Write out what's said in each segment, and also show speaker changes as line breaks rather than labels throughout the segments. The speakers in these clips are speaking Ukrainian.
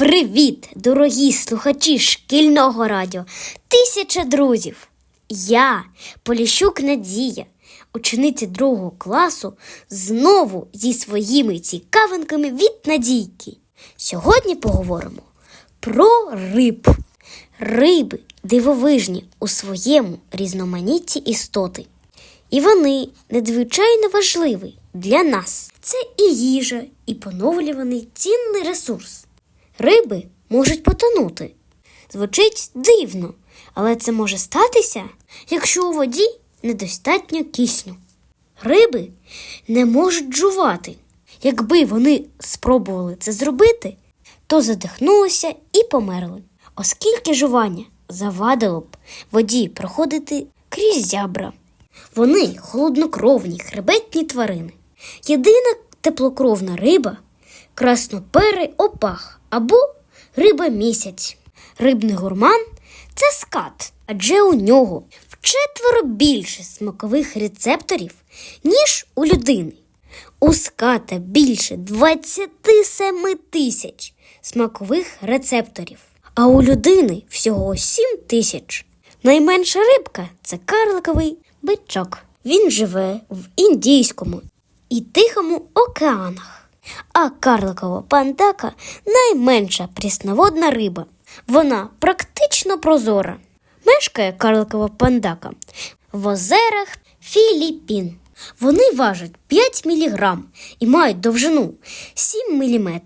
Привіт, дорогі слухачі шкільного радіо. Тисяча друзів. Я, Поліщук Надія, учениця другого класу, знову зі своїми цікавинками від Надійки. Сьогодні поговоримо про риб. Риби дивовижні у своєму різноманітті істоти. І вони надзвичайно важливі для нас. Це і їжа, і поновлюваний цінний ресурс. Риби можуть потонути. Звучить дивно, але це може статися, якщо у воді недостатньо кисню. Риби не можуть жувати. Якби вони спробували це зробити, то задихнулися і померли, оскільки жування завадило б воді проходити крізь зябра. Вони холоднокровні хребетні тварини. Єдина теплокровна риба красноперий опах або риба місяць. Рибний гурман це скат, адже у нього вчетверо більше смакових рецепторів, ніж у людини. У ската більше 27 тисяч смакових рецепторів, а у людини всього 7 тисяч. Найменша рибка це карликовий бичок. Він живе в Індійському і Тихому океанах. А карликова пандака найменша прісноводна риба. Вона практично прозора. Мешкає карликова пандака в озерах Філіппін. Вони важать 5 мг і мають довжину 7 мм.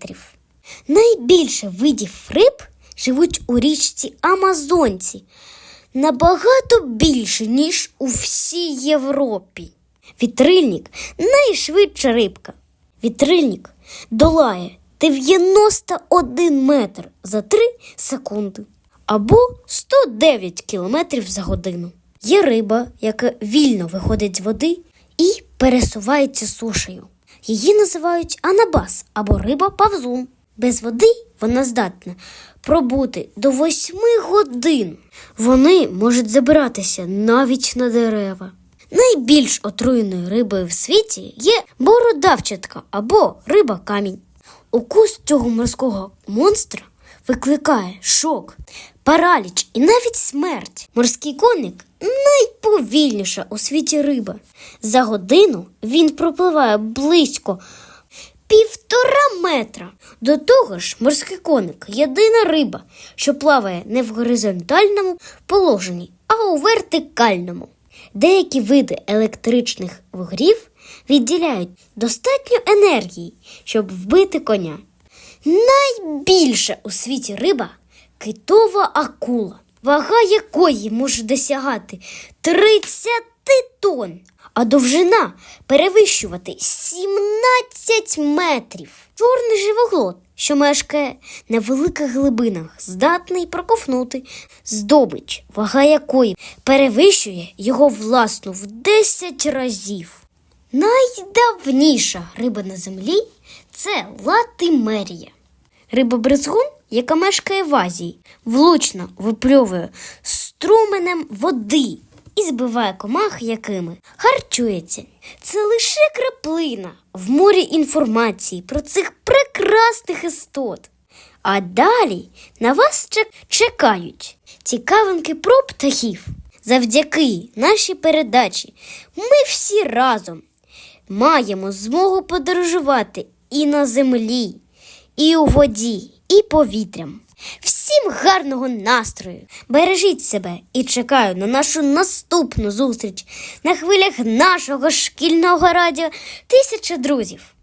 Найбільше видів риб живуть у річці Амазонці набагато більше, ніж у всій Європі. Вітрильник найшвидша рибка. Вітрильник долає 91 метр за 3 секунди або 109 кілометрів за годину. Є риба, яка вільно виходить з води і пересувається сушею. Її називають анабас або риба павзун. Без води вона здатна пробути до 8 годин. Вони можуть забиратися навіть на дерева. Найбільш отруєною рибою в світі є бородавчатка або риба камінь. Укус цього морського монстра викликає шок, параліч і навіть смерть. Морський коник найповільніша у світі риба. За годину він пропливає близько півтора метра. До того ж, морський коник єдина риба, що плаває не в горизонтальному положенні, а у вертикальному. Деякі види електричних вугрів відділяють достатньо енергії, щоб вбити коня. Найбільша у світі риба китова акула, вага якої може досягати 30 тонн, а довжина перевищувати 17 метрів. Чорний живоглот, що мешкає на великих глибинах, здатний проковнути здобич, вага якої перевищує його власну в 10 разів. Найдавніша риба на землі це латимерія. Риба брезгун, яка мешкає в Азії, влучно випльовує струменем води і збиває комах, якими харчується. Це лише краплина в морі інформації про цих прекрасних істот. А далі на вас чекають цікавинки про птахів. Завдяки нашій передачі ми всі разом маємо змогу подорожувати і на землі, і у воді, і повітрям. Всім гарного настрою! Бережіть себе і чекаю на нашу наступну зустріч на хвилях нашого шкільного радіо Тисяча друзів.